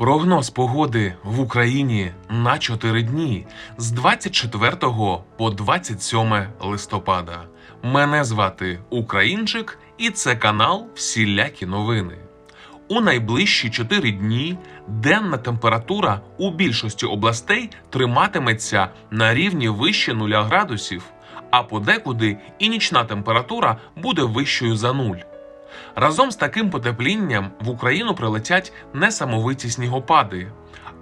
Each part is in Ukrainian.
Прогноз погоди в Україні на 4 дні з 24 по 27 листопада. Мене звати Українчик, і це канал Всілякі новини. У найближчі 4 дні денна температура у більшості областей триматиметься на рівні вище 0 градусів, а подекуди і нічна температура буде вищою за нуль. Разом з таким потеплінням в Україну прилетять несамовиті снігопади,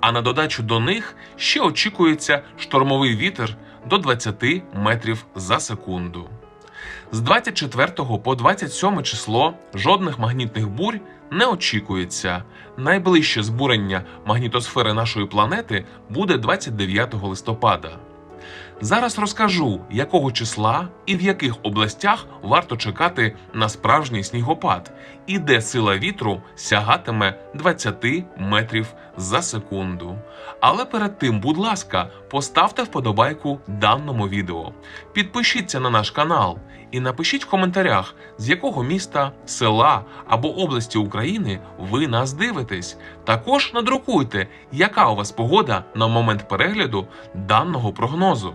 а на додачу до них ще очікується штормовий вітер до 20 метрів за секунду. З 24 по 27 число жодних магнітних бурь не очікується. Найближче збурення магнітосфери нашої планети буде 29 листопада. Зараз розкажу, якого числа і в яких областях варто чекати на справжній снігопад, і де сила вітру сягатиме 20 метрів за секунду. Але перед тим, будь ласка, поставте вподобайку даному відео, підпишіться на наш канал і напишіть в коментарях, з якого міста, села або області України ви нас дивитесь. Також надрукуйте, яка у вас погода на момент перегляду даного прогнозу.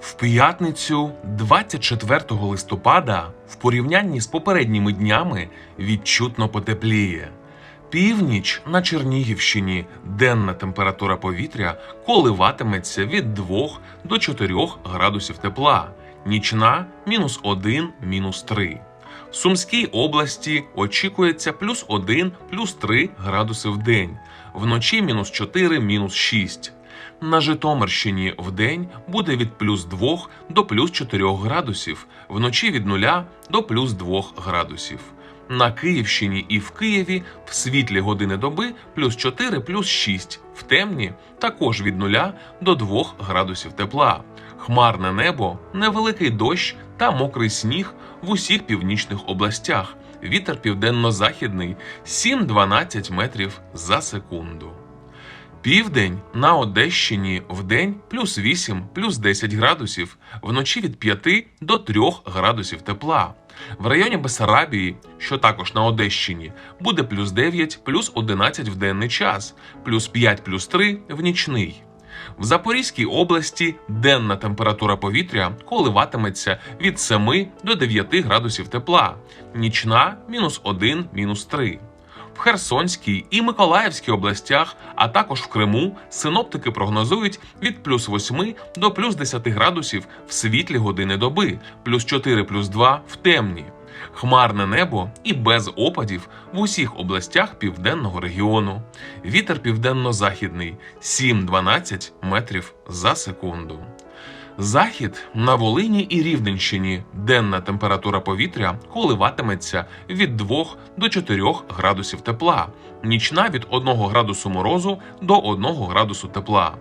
В п'ятницю, 24 листопада, в порівнянні з попередніми днями відчутно потепліє. Північ на Чернігівщині денна температура повітря коливатиметься від 2 до 4 градусів тепла, нічна мінус 1, мінус 3. В Сумській області очікується плюс 1, плюс 3 градуси в день, вночі мінус 4, мінус 6. На Житомирщині в день буде від плюс 2 до плюс 4 градусів, вночі від 0 до плюс 2 градусів. На Київщині і в Києві в світлі години доби плюс 4 плюс 6, в темні також від 0 до 2 градусів тепла. Хмарне небо, невеликий дощ та мокрий сніг в усіх північних областях. Вітер південно-західний 7-12 метрів за секунду. Південь на Одещині в день плюс 8, плюс 10 градусів, вночі від 5 до 3 градусів тепла. В районі Бесарабії, що також на Одещині, буде плюс 9, плюс 11 в денний час, плюс 5, плюс 3 в нічний. В Запорізькій області денна температура повітря коливатиметься від 7 до 9 градусів тепла, нічна мінус 1, мінус 3. В Херсонській і Миколаївській областях, а також в Криму, синоптики прогнозують від плюс 8 до плюс 10 градусів в світлі години доби, плюс 4 плюс 2 в темні. Хмарне небо і без опадів в усіх областях південного регіону. Вітер південно-західний 7-12 метрів за секунду. Захід на Волині і Рівненщині денна температура повітря коливатиметься від 2 до 4 градусів тепла, нічна від 1 градусу морозу до 1 градусу тепла.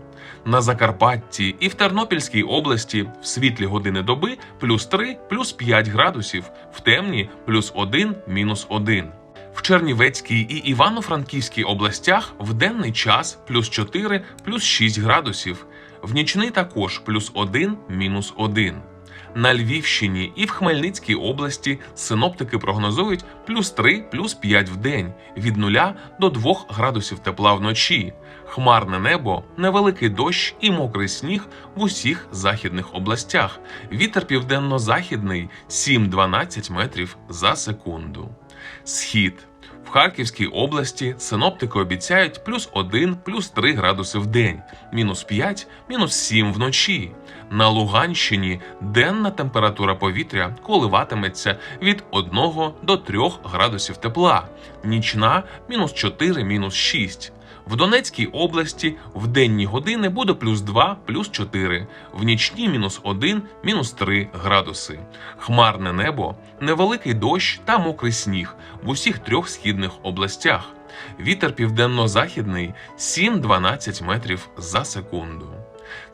На Закарпатті і в Тернопільській області в світлі години доби плюс 3 плюс 5 градусів, в темні плюс 1 мінус 1. В Чернівецькій і Івано-Франківській областях в денний час плюс 4 плюс 6 градусів, в нічний також плюс 1 мінус 1. На Львівщині і в Хмельницькій області синоптики прогнозують плюс 3 плюс 5 в день, від 0 до 2 градусів тепла вночі, хмарне небо, невеликий дощ і мокрий сніг в усіх західних областях. Вітер південно-західний 7-12 метрів за секунду. Схід. В Харківській області синоптики обіцяють плюс 1, плюс 3 градуси в день, мінус 5, мінус 7 вночі. На Луганщині денна температура повітря коливатиметься від 1 до 3 градусів тепла, нічна мінус 4, мінус 6. В Донецькій області в денні години буде плюс 2, плюс 4, в нічні мінус 1, мінус 3 градуси. Хмарне небо, невеликий дощ та мокрий сніг в усіх трьох східних областях. Вітер південно-західний 7-12 метрів за секунду.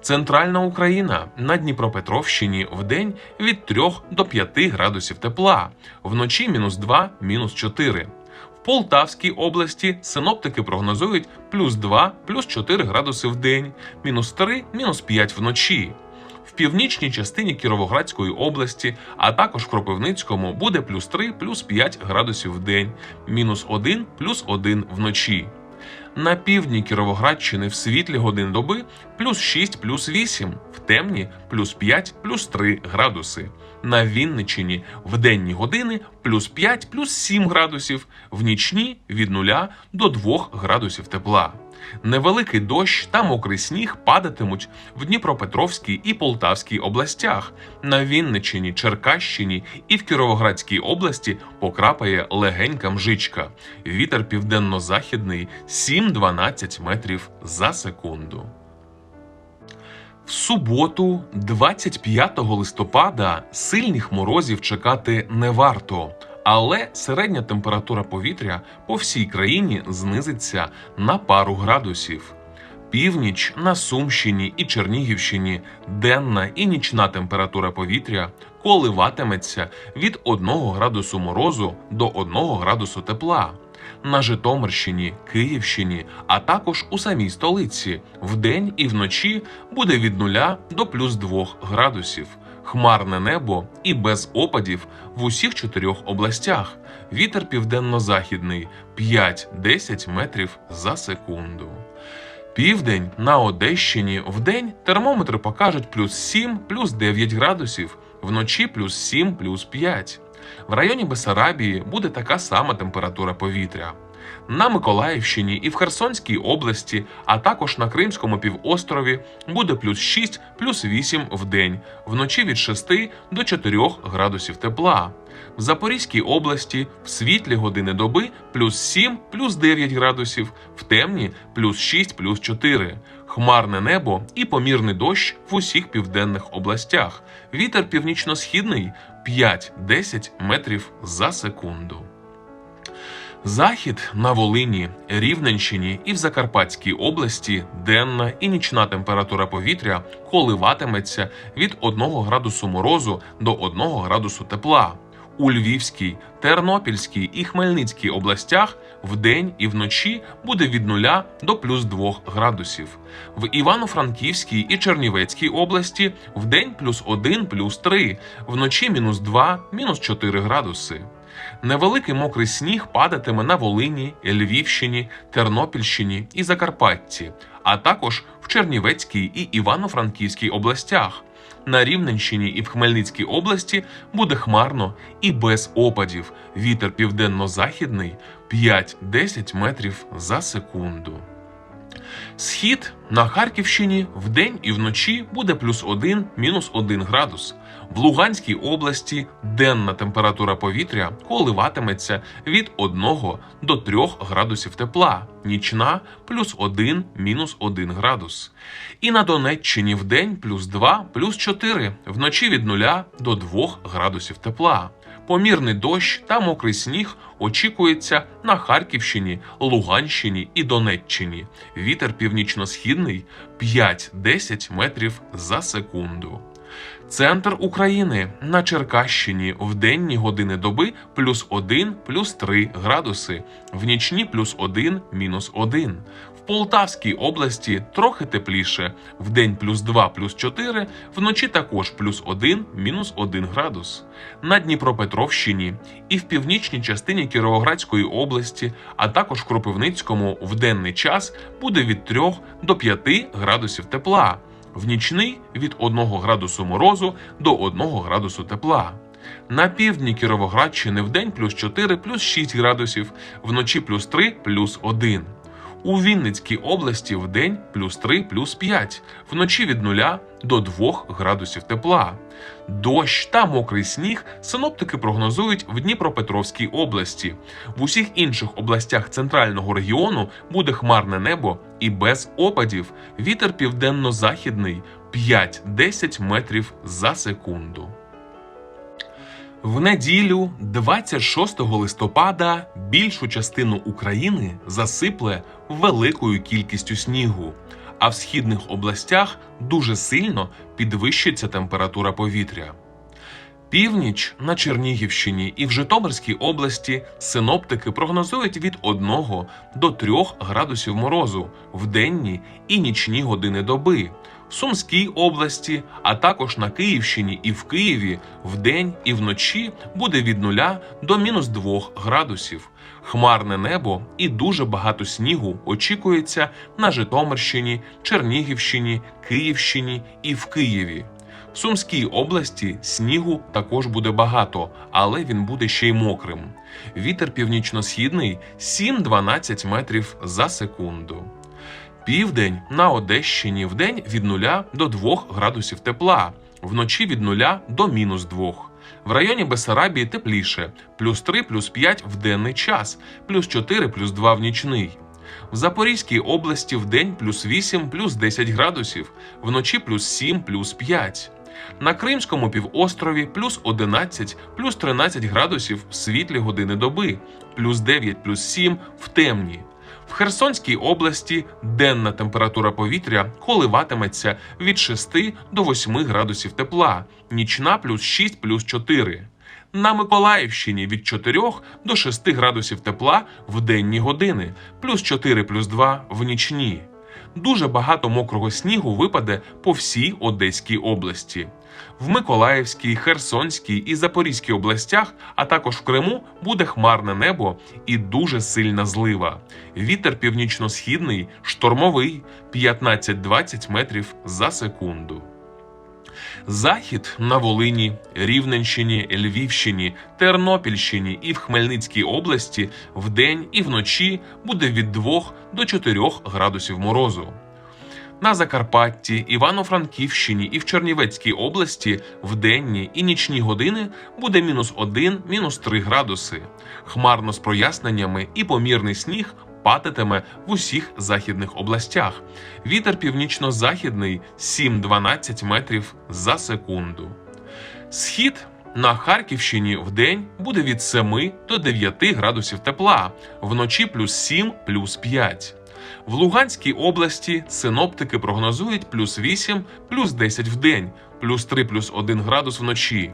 Центральна Україна на Дніпропетровщині в день від 3 до 5 градусів тепла, вночі мінус 2, мінус 4. Полтавській області синоптики прогнозують плюс 2, плюс 4 градуси в день, мінус 3, мінус 5 вночі. В північній частині Кіровоградської області, а також в Кропивницькому буде плюс 3, плюс 5 градусів в день, мінус 1, плюс 1 вночі. На півдні Кіровоградщини в світлі годин доби плюс 6, плюс 8, в темні плюс 5, плюс 3 градуси. На Вінниччині в денні години плюс 5, плюс 7 градусів, в нічні від 0 до 2 градусів тепла. Невеликий дощ та мокрий сніг падатимуть в Дніпропетровській і Полтавській областях. На Вінниччині, Черкащині і в Кіровоградській області покрапає легенька мжичка. Вітер південно-західний 7-12 метрів за секунду. В суботу, 25 листопада, сильних морозів чекати не варто, але середня температура повітря по всій країні знизиться на пару градусів. Північ на Сумщині і Чернігівщині денна і нічна температура повітря коливатиметься від 1 градусу морозу до 1 градусу тепла. На Житомирщині, Київщині, а також у самій столиці вдень і вночі буде від 0 до плюс 2 градусів. Хмарне небо і без опадів в усіх чотирьох областях. Вітер південно-західний 5-10 метрів за секунду. Південь на Одещині вдень термометри покажуть плюс 7, плюс 9 градусів, вночі плюс 7, плюс 5. В районі Бесарабії буде така сама температура повітря. На Миколаївщині і в Херсонській області, а також на Кримському півострові буде плюс 6, плюс 8 в день, вночі від 6 до 4 градусів тепла. В Запорізькій області в світлі години доби плюс 7, плюс 9 градусів, в темні плюс 6, плюс 4. Хмарне небо і помірний дощ в усіх південних областях. Вітер північно-східний 5-10 метрів за секунду. Захід на Волині, Рівненщині і в Закарпатській області денна і нічна температура повітря коливатиметься від 1 градусу морозу до 1 градусу тепла. У Львівській, Тернопільській і Хмельницькій областях вдень і вночі буде від 0 до плюс 2 градусів. В Івано-Франківській і Чернівецькій області вдень плюс 1, плюс 3, вночі мінус 2, мінус 4 градуси. Невеликий мокрий сніг падатиме на Волині, Львівщині, Тернопільщині і Закарпатті, а також в Чернівецькій і Івано-Франківській областях. На Рівненщині і в Хмельницькій області буде хмарно і без опадів. Вітер південно-західний 5-10 метрів за секунду. Схід на Харківщині вдень і вночі буде плюс 1, мінус 1 градус. В Луганській області денна температура повітря коливатиметься від 1 до 3 градусів тепла, нічна плюс 1, мінус 1 градус. І на Донеччині вдень плюс 2, плюс 4, вночі від 0 до 2 градусів тепла. Помірний дощ та мокрий сніг очікується на Харківщині, Луганщині і Донеччині. Вітер північно-східний 5-10 метрів за секунду. Центр України на Черкащині в денні години доби плюс 1, плюс 3 градуси, в нічні плюс 1, мінус 1. Полтавській області трохи тепліше, в день плюс 2, плюс 4, вночі також плюс 1, мінус 1 градус. На Дніпропетровщині і в північній частині Кіровоградської області, а також в Кропивницькому в денний час буде від 3 до 5 градусів тепла в нічний від 1 градусу морозу до 1 градусу тепла. На півдні Кіровоградщини в день плюс 4 плюс 6 градусів, вночі плюс 3 плюс 1. У Вінницькій області в день плюс 3 плюс 5, вночі від 0 до 2 градусів тепла. Дощ та мокрий сніг синоптики прогнозують в Дніпропетровській області. В усіх інших областях центрального регіону буде хмарне небо і без опадів. Вітер південно-західний 5-10 метрів за секунду. В неділю, 26 листопада, більшу частину України засипле великою кількістю снігу. а в східних областях дуже сильно підвищиться температура повітря. Північ на Чернігівщині і в Житомирській області синоптики прогнозують від 1 до 3 градусів морозу в денні і нічні години доби. Сумській області, а також на Київщині і в Києві вдень і вночі буде від 0 до мінус 2 градусів. Хмарне небо і дуже багато снігу очікується на Житомирщині, Чернігівщині, Київщині і в Києві. В Сумській області снігу також буде багато, але він буде ще й мокрим. Вітер північно-східний 7-12 метрів за секунду. Південь на Одещині вдень від 0 до 2 градусів тепла, вночі від 0 до мінус 2. В районі Бесарабії тепліше, плюс 3, плюс 5 в денний час, плюс 4, плюс 2 в нічний. В Запорізькій області вдень плюс 8, плюс 10 градусів, вночі плюс 7, плюс 5. На Кримському півострові плюс 11, плюс 13 градусів в світлі години доби, плюс 9, плюс 7 в темні. Херсонській області денна температура повітря коливатиметься від 6 до 8 градусів тепла, нічна плюс 6 плюс 4. На Миколаївщині від 4 до 6 градусів тепла в денні години, плюс 4 плюс 2 в нічні. Дуже багато мокрого снігу випаде по всій Одеській області. В Миколаївській, Херсонській і Запорізькій областях, а також в Криму, буде хмарне небо і дуже сильна злива. Вітер північно-східний, штормовий 15-20 метрів за секунду. Захід на Волині, Рівненщині, Львівщині, Тернопільщині і в Хмельницькій області вдень і вночі буде від 2 до 4 градусів морозу. На Закарпатті, Івано-Франківщині і в Чернівецькій області в денні і нічні години буде мінус 1, мінус 3 градуси. Хмарно з проясненнями і помірний сніг падатиме в усіх західних областях. Вітер північно-західний 7-12 метрів за секунду. Схід на Харківщині в день буде від 7 до 9 градусів тепла, вночі плюс 7, плюс 5. В Луганській області синоптики прогнозують плюс 8, плюс 10 в день, плюс 3, плюс 1 градус вночі.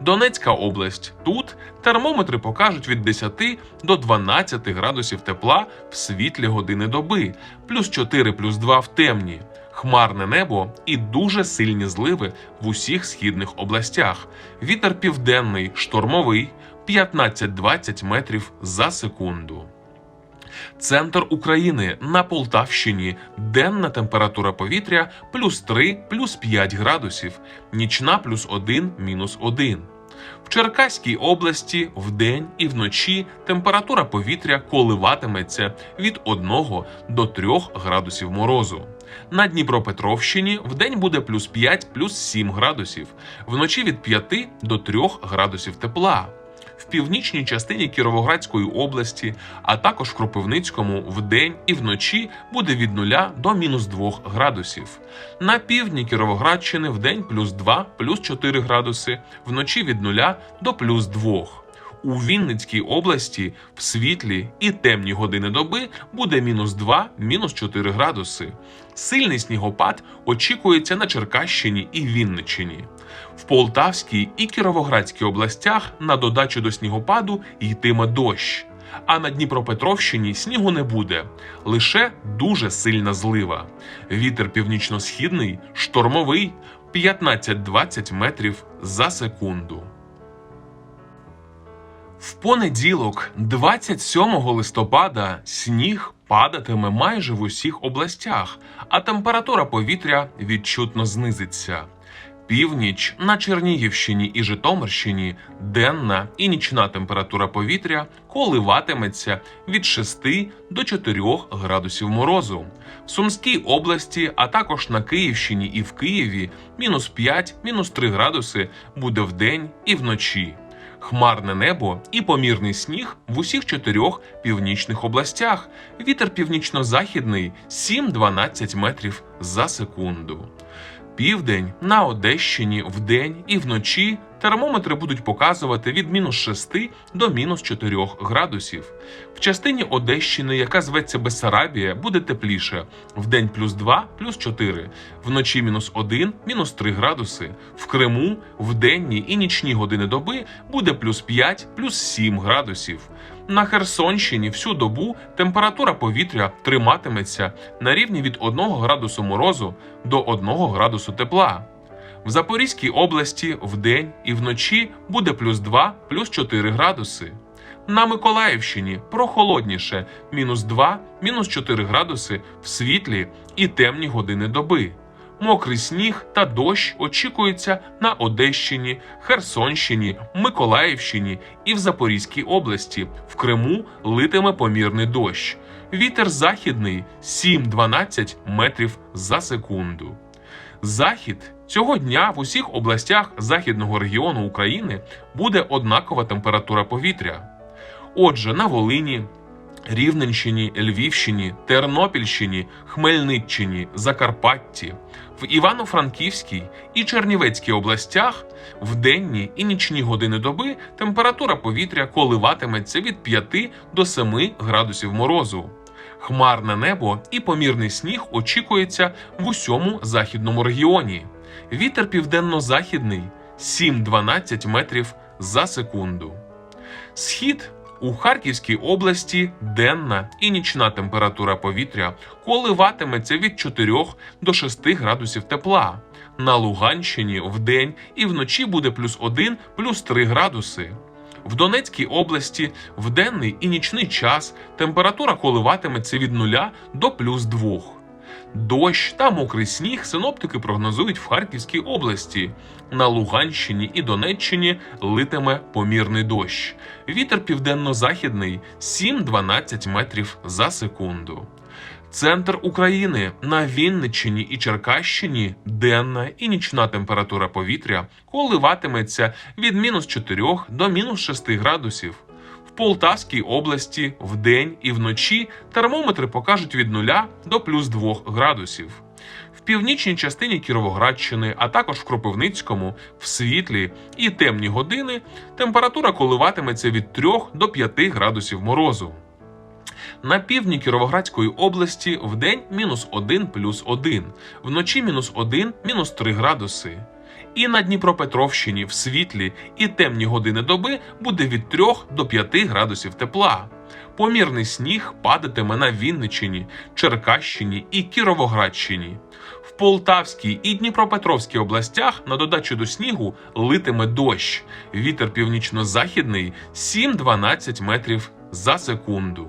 Донецька область. Тут термометри покажуть від 10 до 12 градусів тепла в світлі години доби, плюс 4, плюс 2 в темні. Хмарне небо і дуже сильні зливи в усіх східних областях. Вітер південний, штормовий 15-20 метрів за секунду. Центр України на Полтавщині. Денна температура повітря плюс 3, плюс 5 градусів, нічна плюс 1, мінус 1. В Черкаській області вдень і вночі температура повітря коливатиметься від 1 до 3 градусів морозу. На Дніпропетровщині вдень буде плюс 5, плюс 7 градусів, вночі від 5 до 3 градусів тепла північній частині Кіровоградської області, а також в Кропивницькому вдень і вночі буде від 0 до мінус 2 градусів. На півдні Кіровоградщини вдень плюс 2, плюс 4 градуси, вночі від 0 до плюс 2. У Вінницькій області в світлі і темні години доби буде мінус 2, мінус 4 градуси. Сильний снігопад очікується на Черкащині і Вінниччині. В Полтавській і Кіровоградській областях на додачу до снігопаду йтиме дощ. А на Дніпропетровщині снігу не буде, лише дуже сильна злива. Вітер північно-східний, штормовий 15-20 метрів за секунду. В понеділок, 27 листопада, сніг падатиме майже в усіх областях, а температура повітря відчутно знизиться. Північ на Чернігівщині і Житомирщині денна і нічна температура повітря коливатиметься від 6 до 4 градусів морозу. В Сумській області, а також на Київщині і в Києві мінус 5, мінус 3 градуси буде вдень і вночі хмарне небо і помірний сніг в усіх чотирьох північних областях. Вітер північно-західний 7-12 метрів за секунду. Південь на Одещині вдень і вночі термометри будуть показувати від мінус 6 до мінус 4 градусів. В частині Одещини, яка зветься Бессарабія, буде тепліше. Вдень плюс 2, плюс 4, вночі мінус 1, мінус 3 градуси. В Криму в денні і нічні години доби буде плюс 5, плюс 7 градусів. На Херсонщині всю добу температура повітря триматиметься на рівні від 1 градусу морозу до 1 градусу тепла. В Запорізькій області вдень і вночі буде плюс 2, плюс 4 градуси. На Миколаївщині прохолодніше мінус 2, мінус 4 градуси в світлі і темні години доби. Мокрий сніг та дощ очікуються на Одещині, Херсонщині, Миколаївщині і в Запорізькій області. В Криму литиме помірний дощ. Вітер західний 7-12 метрів за секунду. Захід цього дня в усіх областях західного регіону України буде однакова температура повітря. Отже, на Волині, Рівненщині, Львівщині, Тернопільщині, Хмельниччині, Закарпатті, в Івано-Франківській і Чернівецькій областях в денні і нічні години доби температура повітря коливатиметься від 5 до 7 градусів морозу. Хмарне небо і помірний сніг очікується в усьому західному регіоні. Вітер південно-західний 7-12 метрів за секунду. Схід у Харківській області денна і нічна температура повітря коливатиметься від 4 до 6 градусів тепла. На Луганщині вдень і вночі буде плюс 1, плюс 3 градуси. В Донецькій області в денний і нічний час температура коливатиметься від 0 до плюс 2. Дощ та мокрий сніг синоптики прогнозують в Харківській області. На Луганщині і Донеччині литиме помірний дощ. Вітер південно-західний 7-12 метрів за секунду. Центр України на Вінниччині і Черкащині денна і нічна температура повітря коливатиметься від мінус 4 до мінус 6 градусів. В Полтавській області вдень і вночі термометри покажуть від 0 до плюс 2 градусів. В північній частині Кіровоградщини, а також в Кропивницькому, в світлі і темні години температура коливатиметься від 3 до 5 градусів морозу. На півдні Кіровоградської області вдень мінус 1 плюс 1, вночі мінус 1 мінус 3 градуси. І на Дніпропетровщині в світлі і темні години доби буде від 3 до 5 градусів тепла. Помірний сніг падатиме на Вінниччині, Черкащині і Кіровоградщині. В Полтавській і Дніпропетровській областях на додачу до снігу литиме дощ. Вітер північно-західний 7-12 метрів за секунду.